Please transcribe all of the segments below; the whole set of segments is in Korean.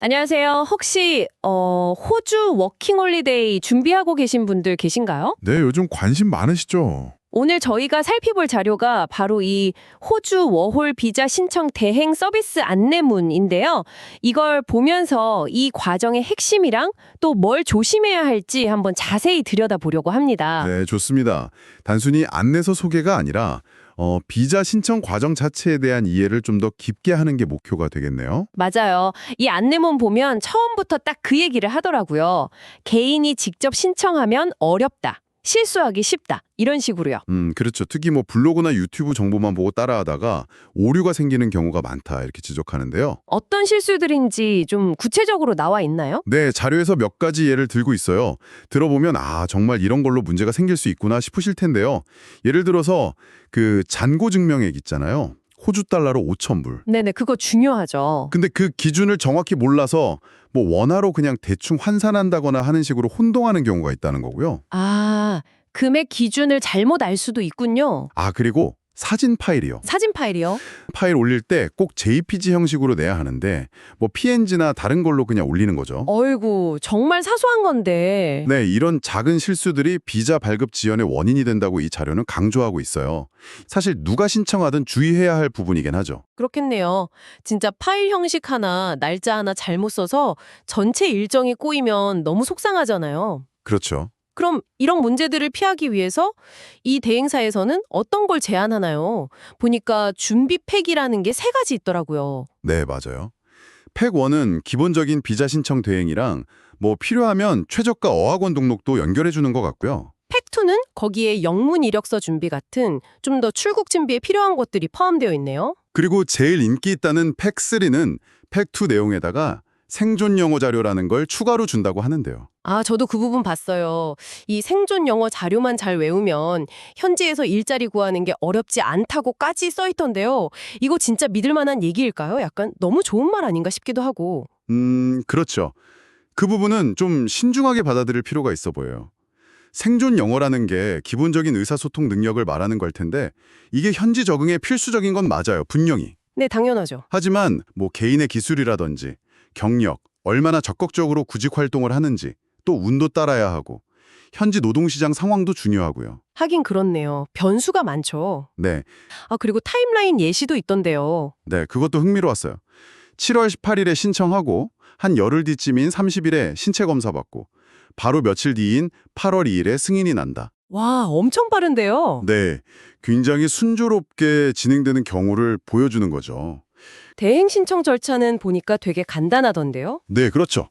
안녕하세요. 혹시 어, 호주 워킹홀리데이 준비하고 계신 분들 계신가요? 네, 요즘 관심 많으시죠? 오늘 저희가 살펴볼 자료가 바로 이 호주 워홀 비자 신청 대행 서비스 안내문인데요. 이걸 보면서 이 과정의 핵심이랑 또 뭘 조심해야 할지 한번 자세히 들여다보려고 합니다. 네, 좋습니다. 단순히 안내서 소개가 아니라 어, 비자 신청 과정 자체에 대한 이해를 좀 더 깊게 하는 게 목표가 되겠네요. 맞아요. 이 안내문 보면 처음부터 딱 그 얘기를 하더라고요. 개인이 직접 신청하면 어렵다. 실수하기 쉽다. 이런 식으로요. 음, 그렇죠. 특히 뭐 블로그나 유튜브 정보만 보고 따라하다가 오류가 생기는 경우가 많다 이렇게 지적하는데요. 어떤 실수들인지 좀 구체적으로 나와 있나요? 네, 자료에서 몇 가지 예를 들고 있어요. 들어보면 아, 정말 이런 걸로 문제가 생길 수 있구나 싶으실 텐데요. 예를 들어서 그 잔고 증명액 있잖아요. 호주 달러로 5천 불. 네네, 그거 중요하죠. 근데 그 기준을 정확히 몰라서 뭐 원화로 그냥 대충 환산한다거나 하는 식으로 혼동하는 경우가 있다는 거고요. 아, 금액 기준을 잘못 알 수도 있군요. 아, 그리고 사진 파일이요. 사진 파일이요? 파일 올릴 때 꼭 JPG 형식으로 내야 하는데 뭐 PNG나 다른 걸로 그냥 올리는 거죠. 어이구, 정말 사소한 건데. 네, 이런 작은 실수들이 비자 발급 지연의 원인이 된다고 이 자료는 강조하고 있어요. 사실 누가 신청하든 주의해야 할 부분이긴 하죠. 그렇겠네요. 진짜 파일 형식 하나, 날짜 하나 잘못 써서 전체 일정이 꼬이면 너무 속상하잖아요. 그렇죠. 그럼 이런 문제들을 피하기 위해서 이 대행사에서는 어떤 걸 제안하나요? 보니까 준비 팩이라는 게 세 가지 있더라고요. 네, 맞아요. 팩 1은 기본적인 비자 신청 대행이랑 뭐 필요하면 최저가 어학원 등록도 연결해 주는 것 같고요. 팩 2는 거기에 영문 이력서 준비 같은 좀 더 출국 준비에 필요한 것들이 포함되어 있네요. 그리고 제일 인기 있다는 팩 3는 팩 2 내용에다가 생존 영어 자료라는 걸 추가로 준다고 하는데요. 아, 저도 그 부분 봤어요. 이 생존 영어 자료만 잘 외우면 현지에서 일자리 구하는 게 어렵지 않다고까지 써 있던데요. 이거 진짜 믿을 만한 얘기일까요? 약간 너무 좋은 말 아닌가 싶기도 하고. 음, 그렇죠. 그 부분은 좀 신중하게 받아들일 필요가 있어 보여요. 생존 영어라는 게 기본적인 의사소통 능력을 말하는 걸 텐데 이게 현지 적응에 필수적인 건 맞아요. 분명히. 네, 당연하죠. 하지만 뭐 개인의 기술이라든지 경력, 얼마나 적극적으로 구직 활동을 하는지 또 운도 따라야 하고 현지 노동시장 상황도 중요하고요. 하긴 그렇네요. 변수가 많죠. 네, 아, 그리고 타임라인 예시도 있던데요. 네, 그것도 흥미로웠어요. 7월 18일에 신청하고 한 열흘 뒤쯤인 30일에 신체 검사 받고 바로 며칠 뒤인 8월 2일에 승인이 난다. 와, 엄청 빠른데요. 네, 굉장히 순조롭게 진행되는 경우를 보여주는 거죠. 대행 신청 절차는 보니까 되게 간단하던데요. 네, 그렇죠.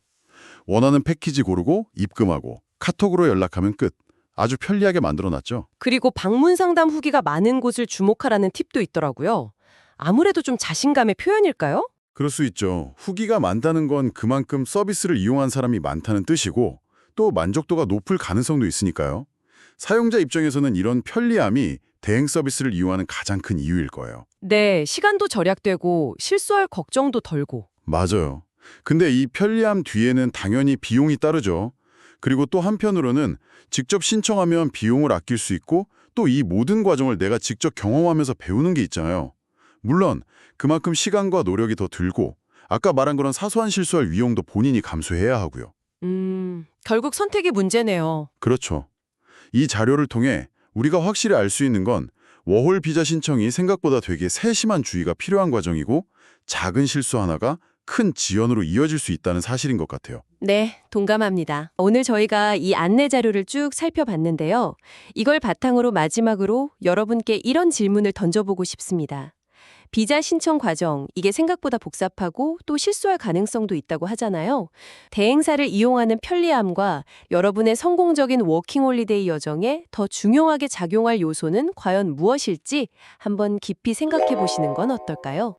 원하는 패키지 고르고 입금하고 카톡으로 연락하면 끝. 아주 편리하게 만들어놨죠. 그리고 방문 상담 후기가 많은 곳을 주목하라는 팁도 있더라고요. 아무래도 좀 자신감의 표현일까요? 그럴 수 있죠. 후기가 많다는 건 그만큼 서비스를 이용한 사람이 많다는 뜻이고 또 만족도가 높을 가능성도 있으니까요. 사용자 입장에서는 이런 편리함이 대행 서비스를 이용하는 가장 큰 이유일 거예요. 네, 시간도 절약되고 실수할 걱정도 덜고. 맞아요. 근데 이 편리함 뒤에는 당연히 비용이 따르죠. 그리고 또 한편으로는 직접 신청하면 비용을 아낄 수 있고 또 이 모든 과정을 내가 직접 경험하면서 배우는 게 있잖아요. 물론 그만큼 시간과 노력이 더 들고 아까 말한 그런 사소한 실수할 위험도 본인이 감수해야 하고요. 음, 결국 선택이 문제네요. 그렇죠. 이 자료를 통해 우리가 확실히 알 수 있는 건 워홀 비자 신청이 생각보다 되게 세심한 주의가 필요한 과정이고 작은 실수 하나가 큰 지연으로 이어질 수 있다는 사실인 것 같아요. 네, 동감합니다. 오늘 저희가 이 안내 자료를 쭉 살펴봤는데요. 이걸 바탕으로 마지막으로 여러분께 이런 질문을 던져보고 싶습니다. 비자 신청 과정, 이게 생각보다 복잡하고 또 실수할 가능성도 있다고 하잖아요. 대행사를 이용하는 편리함과 여러분의 성공적인 워킹홀리데이 여정에 더 중요하게 작용할 요소는 과연 무엇일지 한번 깊이 생각해 보시는 건 어떨까요?